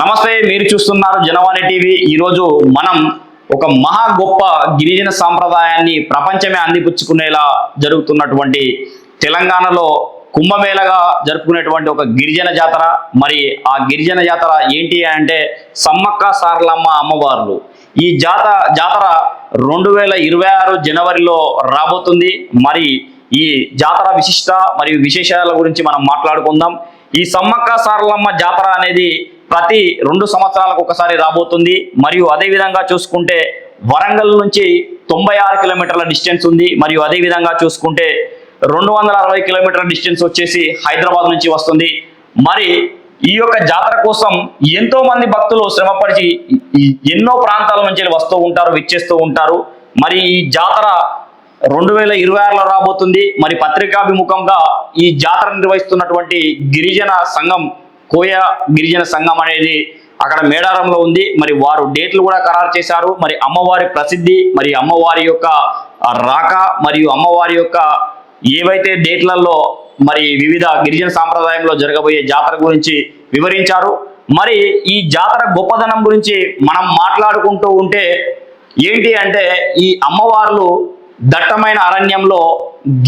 నమస్తే మీరు చూస్తున్నారు జనవాణి టీవీ. ఈరోజు మనం ఒక మహా గొప్ప గిరిజన సాంప్రదాయాన్ని ప్రపంచమే అందిపుచ్చుకునేలా జరుగుతున్నటువంటి తెలంగాణలో కుంభమేళగా జరుపుకునేటువంటి ఒక గిరిజన జాతర. మరి ఆ గిరిజన జాతర ఏంటి అంటే సమ్మక్క సారలమ్మ అమ్మవార్లు. ఈ జాత జాతర రెండు వేల ఇరవై ఆరు జనవరిలో రాబోతుంది. మరి ఈ జాతర విశిష్ట మరియు విశేషాల గురించి మనం మాట్లాడుకుందాం. ఈ సమ్మక్క సారలమ్మ జాతర అనేది ప్రతి రెండు సంవత్సరాలకు ఒకసారి రాబోతుంది. మరియు అదే విధంగా చూసుకుంటే వరంగల్ నుంచి తొంభై ఆరు కిలోమీటర్ల డిస్టెన్స్ ఉంది. మరియు అదే విధంగా చూసుకుంటే రెండు వందల అరవై కిలోమీటర్ల డిస్టెన్స్ వచ్చేసి హైదరాబాద్ నుంచి వస్తుంది. మరి ఈ యొక్క జాతర కోసం ఎంతో మంది భక్తులు శ్రమపడిచి ఎన్నో ప్రాంతాల నుంచి వస్తూ ఉంటారు విచ్చేస్తూ ఉంటారు. మరి ఈ జాతర రెండు వేల ఇరవై ఆరులో రాబోతుంది. మరి పత్రికాభిముఖంగా ఈ జాతర నిర్వహిస్తున్నటువంటి గిరిజన సంఘం కోయ గిరిజన సంఘం అనేది అక్కడ మేడారంలో ఉంది. మరి వారు డేట్లు కూడా ఖరారు చేశారు. మరి అమ్మవారి ప్రసిద్ధి మరి అమ్మవారి యొక్క రాక మరియు అమ్మవారి యొక్క ఏవైతే డేట్లలో మరి వివిధ గిరిజన సాంప్రదాయంలో జరగబోయే జాతర గురించి వివరించారు. మరి ఈ జాతర గొప్పదనం గురించి మనం మాట్లాడుకుంటూ ఉంటే ఏంటి అంటే ఈ అమ్మవార్లు దట్టమైన అరణ్యంలో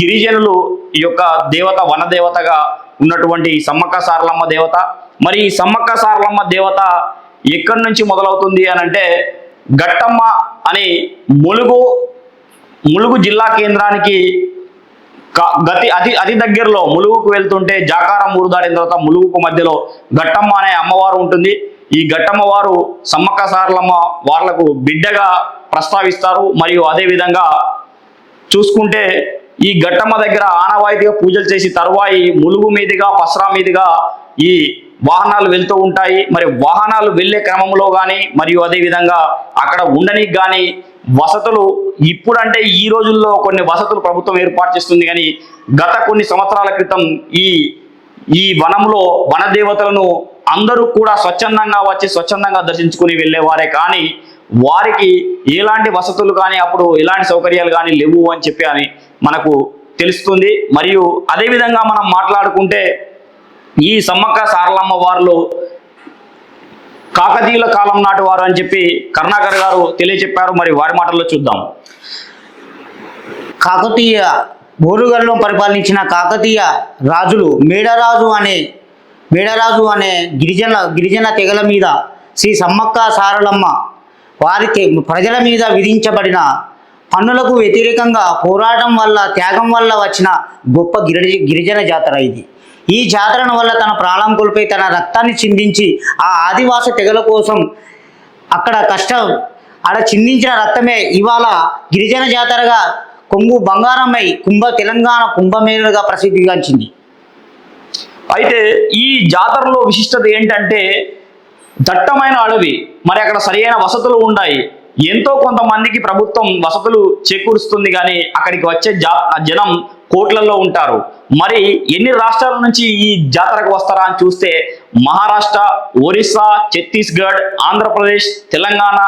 గిరిజనులు ఈ యొక్క దేవత వనదేవతగా ఉన్నటువంటి సమ్మక్క సారలమ్మ దేవత. మరి ఈ సమ్మక్క సారలమ్మ దేవత ఎక్కడి నుంచి మొదలవుతుంది అని అంటే గట్టమ్మ అని ములుగు ములుగు జిల్లా కేంద్రానికి గతి అతి అతి దగ్గరలో ములుగుకు వెళ్తుంటే జాకారం ఊరు దాటిన తర్వాత ములుగుకు మధ్యలో గట్టమ్మ అనే అమ్మవారు ఉంటుంది. ఈ గట్టమ్మ వారు సమ్మక్క సారలమ్మ వాళ్ళకు బిడ్డగా ప్రస్తావిస్తారు. మరియు అదేవిధంగా చూసుకుంటే ఈ ఘట్టమ్మ దగ్గర ఆనవాయితీగా పూజలు చేసి తరువాయి ములుగు మీదుగా పసరా మీదుగా ఈ వాహనాలు వెళ్తూ ఉంటాయి. మరి వాహనాలు వెళ్ళే క్రమంలో కానీ మరియు అదేవిధంగా అక్కడ ఉండనికి కానీ వసతులు ఇప్పుడంటే ఈ రోజుల్లో కొన్ని వసతులు ప్రభుత్వం ఏర్పాటు చేస్తుంది. కానీ గత కొన్ని సంవత్సరాల క్రితం ఈ ఈ వనంలో వనదేవతలను అందరూ కూడా స్వచ్ఛందంగా వచ్చి స్వచ్ఛందంగా దర్శించుకుని వెళ్ళేవారే. కానీ వారికి ఎలాంటి వసతులు కానీ అప్పుడు ఎలాంటి సౌకర్యాలు కానీ లేవు అని చెప్పి అని మనకు తెలుస్తుంది. మరియు అదేవిధంగా మనం మాట్లాడుకుంటే ఈ సమ్మక్క సారలమ్మ వార్లు కాకతీయుల కాలం నాటి వారు అని చెప్పి కరుణాకర్ గారు తెలియచెప్పారు. మరి వారి మాటల్లో చూద్దాం. కాకతీయ బోరుగల్లో పరిపాలించిన కాకతీయ రాజులు మేడరాజు అనే మేడరాజు అనే గిరిజన గిరిజన తెగల మీద శ్రీ సమ్మక్క సారలమ్మ వారికి ప్రజల మీద విధించబడిన పన్నులకు వ్యతిరేకంగా పోరాటం వల్ల త్యాగం వల్ల వచ్చిన గొప్ప గిరిజ గిరిజన జాతర ఇది. ఈ జాతరను వల్ల తన ప్రాణం కోల్పోయి తన రక్తాన్ని చిందించి ఆ ఆదివాస తెగల కోసం అక్కడ కష్టం అక్కడ చిందించిన రక్తమే ఇవాళ గిరిజన జాతరగా కొంగు బంగారమై కుంభ తెలంగాణ కుంభమేళగా ప్రసిద్ధిగాంచింది. అయితే ఈ జాతరలో విశిష్టత ఏంటంటే దట్టమైన అడవి మరి అక్కడ సరియైన వసతులు ఉన్నాయి ఎంతో కొంతమందికి ప్రభుత్వం వసతులు చేకూరుస్తుంది కానీ అక్కడికి వచ్చే జనం కోట్లలో ఉంటారు. మరి ఎన్ని రాష్ట్రాల నుంచి ఈ జాతరకు వస్తారా అని చూస్తే మహారాష్ట్ర ఒరిస్సా ఛత్తీస్గఢ్ ఆంధ్రప్రదేశ్ తెలంగాణ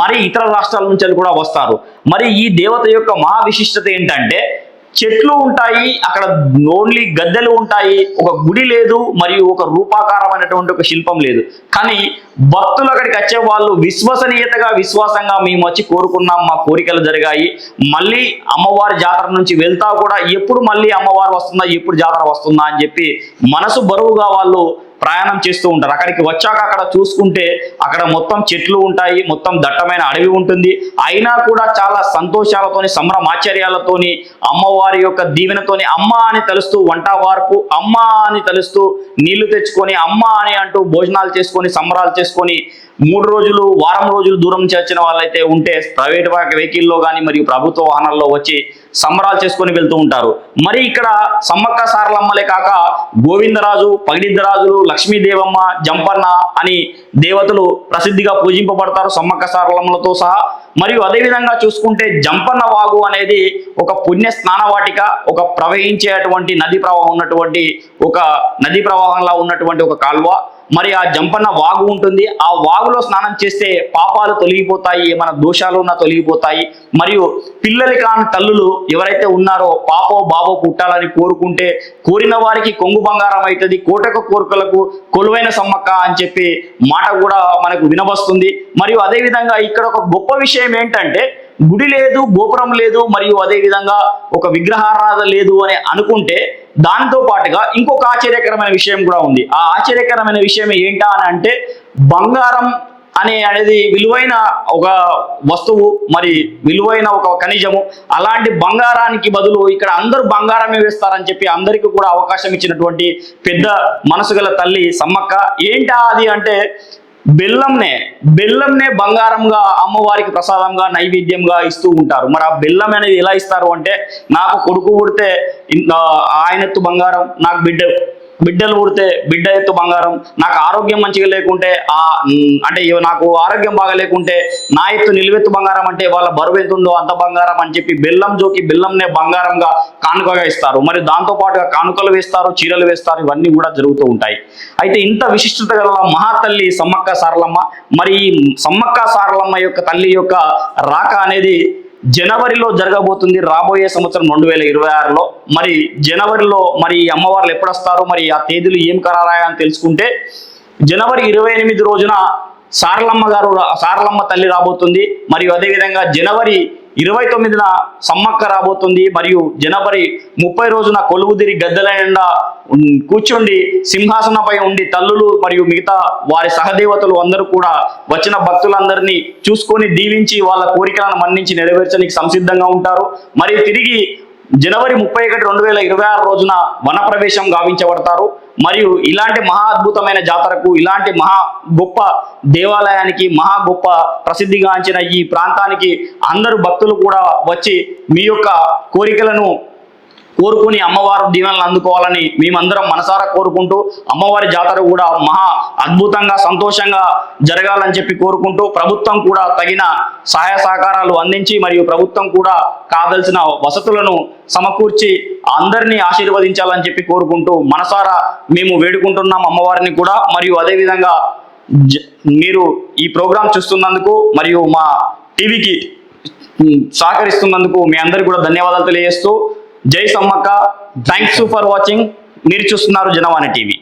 మరి ఇతర రాష్ట్రాల నుంచి కూడా వస్తారు. మరి ఈ దేవత యొక్క మహా విశిష్టత ఏంటంటే చెట్లు ఉంటాయి అక్కడ ఓన్లీ గద్దెలు ఉంటాయి ఒక గుడి లేదు మరియు ఒక రూపాకారమైనటువంటి ఒక శిల్పం లేదు. కానీ భక్తులు అక్కడికి వచ్చే వాళ్ళు విశ్వసనీయతగా విశ్వాసంగా మేము వచ్చి కోరుకున్నాం మా కోరికలు జరిగాయి. మళ్ళీ అమ్మవారి జాతర నుంచి వెళ్తా కూడా ఎప్పుడు మళ్ళీ అమ్మవారు వస్తుందా ఎప్పుడు జాతర వస్తుందా అని చెప్పి మనసు బరువుగా వాళ్ళు ప్రయాణం చేస్తూ ఉంటారు. అక్కడికి వచ్చాక అక్కడ చూసుకుంటే అక్కడ మొత్తం చెట్లు ఉంటాయి మొత్తం దట్టమైన అడవి ఉంటుంది. అయినా కూడా చాలా సంతోషాలతోని సంభ్రమాచర్యాలతోని అమ్మవారి యొక్క దీవెనతోని అమ్మ అని తలుస్తూ వంట వార్పు అమ్మ అని తలుస్తూ నీళ్ళు తెచ్చుకొని అమ్మ అని అంటూ భోజనాలు చేసుకొని సంబరాలు చేసుకొని మూడు రోజులు వారం రోజులు దూరం నుంచి వచ్చిన వాళ్ళైతే ఉంటే ప్రైవేట్ వెహికల్లో కానీ మరియు ప్రభుత్వ వాహనాల్లో వచ్చి సంబరాలు చేసుకొని వెళ్తూ ఉంటారు. మరి ఇక్కడ సమ్మక్క సారలమ్మలే కాక గోవిందరాజు పగిడిద్దరాజులు లక్ష్మీదేవమ్మ జంపన్న అని దేవతలు ప్రసిద్ధిగా పూజింపబడతారు సమ్మక్క సారలమ్మలతో సహా. మరియు అదేవిధంగా చూసుకుంటే జంపన్న వాగు అనేది ఒక పుణ్య స్నానవాటిక ఒక ప్రవహించేటువంటి నది ప్రవాహం ఉన్నటువంటి ఒక నది ప్రవాహంలా ఉన్నటువంటి ఒక కాల్వ. మరి ఆ జంపన్న వాగు ఉంటుంది. ఆ వాగులో స్నానం చేస్తే పాపాలు తొలగిపోతాయి ఏమైనా దోషాలు ఉన్నా తొలగిపోతాయి. మరియు పిల్లలు కాని తల్లులు ఎవరైతే ఉన్నారో పాపో బాబో పుట్టాలని కోరుకుంటే కోరిన వారికి కొంగు బంగారం అవుతుంది కోటకు కోరికలకు కొలువైన సమ్మక్క అని చెప్పి మాట కూడా మనకు వినవస్తుంది మరియు అదేవిధంగా ఇక్కడ ఒక గొప్ప విషయం ఏంటంటే గుడి లేదు గోపురం లేదు మరియు అదే విధంగా ఒక విగ్రహారాధన లేదు అని అనుకుంటే దాంతో పాటుగా ఇంకొక ఆశ్చర్యకరమైన విషయం కూడా ఉంది. ఆ ఆశ్చర్యకరమైన విషయం ఏంటా అని అంటే బంగారం అనే అనేది విలువైన ఒక వస్తువు మరి విలువైన ఒక ఖనిజము. అలాంటి బంగారానికి బదులు ఇక్కడ అందరూ బంగారమే వేస్తారని చెప్పి అందరికీ కూడా అవకాశం ఇచ్చినటువంటి పెద్ద మనసు తల్లి సమ్మక్క. ఏంటా అది అంటే బెల్లంనే బెల్లంనే బంగారంగా అమ్మవారికి ప్రసాదంగా నైవేద్యంగా ఇస్తూ ఉంటారు. మరి ఆ బెల్లం అనేది ఎలా ఇస్తారు అంటే నాకు కొడుకు పుడితే ఆయనెత్తు బంగారం నాకు బిడ్డ బిడ్డలు పుడితే బిడ్డ ఎత్తు బంగారం నాకు ఆరోగ్యం మంచిగా లేకుంటే ఆ అంటే నాకు ఆరోగ్యం బాగా లేకుంటే నా ఎత్తు నిలువెత్తు బంగారం అంటే వాళ్ళ బరువు ఎంత ఉందో అంత బంగారం అని చెప్పి బెల్లం జోకి బెల్లంనే బంగారంగా కానుకగా ఇస్తారు. మరి దాంతో పాటుగా కానుకలు వేస్తారు చీరలు వేస్తారు ఇవన్నీ కూడా జరుగుతూ ఉంటాయి. అయితే ఇంత విశిష్టత గల మహాతల్లి సమ్మక్క సారలమ్మ మరి ఈ సమ్మక్క సారలమ్మ యొక్క తల్లి యొక్క రాక అనేది జనవరిలో జరగబోతుంది రాబోయే సంవత్సరం రెండు వేల ఇరవై ఆరులో. మరి జనవరిలో మరి ఈ అమ్మవార్లు ఎప్పుడు వస్తారో? మరి ఆ తేదీలు ఏం ఖరారాయా అని తెలుసుకుంటే జనవరి ఇరవై ఎనిమిది రోజున సారలమ్మ గారు సారలమ్మ తల్లి రాబోతుంది. మరియు అదేవిధంగా జనవరి ఇరవై తొమ్మిదిన సమ్మక్క రాబోతుంది. మరియు జనవరి ముప్పై రోజున కొలువుదిరి గద్దెల కూర్చుండి సింహాసనపై ఉండి తల్లులు మరియు మిగతా వారి సహదేవతలు అందరూ కూడా వచ్చిన భక్తులందరినీ చూసుకొని దీవించి వాళ్ళ కోరికలను మన్నించి నెరవేర్చడానికి సంసిద్ధంగా ఉంటారు. మరియు తిరిగి జనవరి ముప్పై ఒకటి రెండు వేల ఇరవై ఆరు రోజున వనప్రవేశం గావించబడతారు. మరియు ఇలాంటి మహా అద్భుతమైన జాతరకు ఇలాంటి మహా గొప్ప దేవాలయానికి మహా గొప్ప ప్రసిద్ధిగాంచిన ఈ ప్రాంతానికి అందరు భక్తులు కూడా వచ్చి మీ యొక్క కోరికలను కోరుకుని అమ్మవారు దీవెనలు అందుకోవాలని మేమందరం మనసారా కోరుకుంటూ అమ్మవారి జాతర కూడా మహా అద్భుతంగా సంతోషంగా జరగాలని చెప్పి కోరుకుంటూ ప్రభుత్వం కూడా తగిన సహాయ సహకారాలు అందించి మరియు ప్రభుత్వం కూడా కావలసిన వసతులను సమకూర్చి అందరినీ ఆశీర్వదించాలని చెప్పి కోరుకుంటూ మనసారా మేము వేడుకుంటున్నాం అమ్మవారిని కూడా. మరియు అదేవిధంగా జ- మీరు ఈ ప్రోగ్రాం చూస్తున్నందుకు మరియు మా టీవీకి సహకరిస్తున్నందుకు మీ అందరికీ కూడా ధన్యవాదాలు తెలియజేస్తూ జై సమ్మక్క. థ్యాంక్స్ ఫర్ వాచింగ్ మీరు చూస్తున్నారు జనవాణి టీవీ.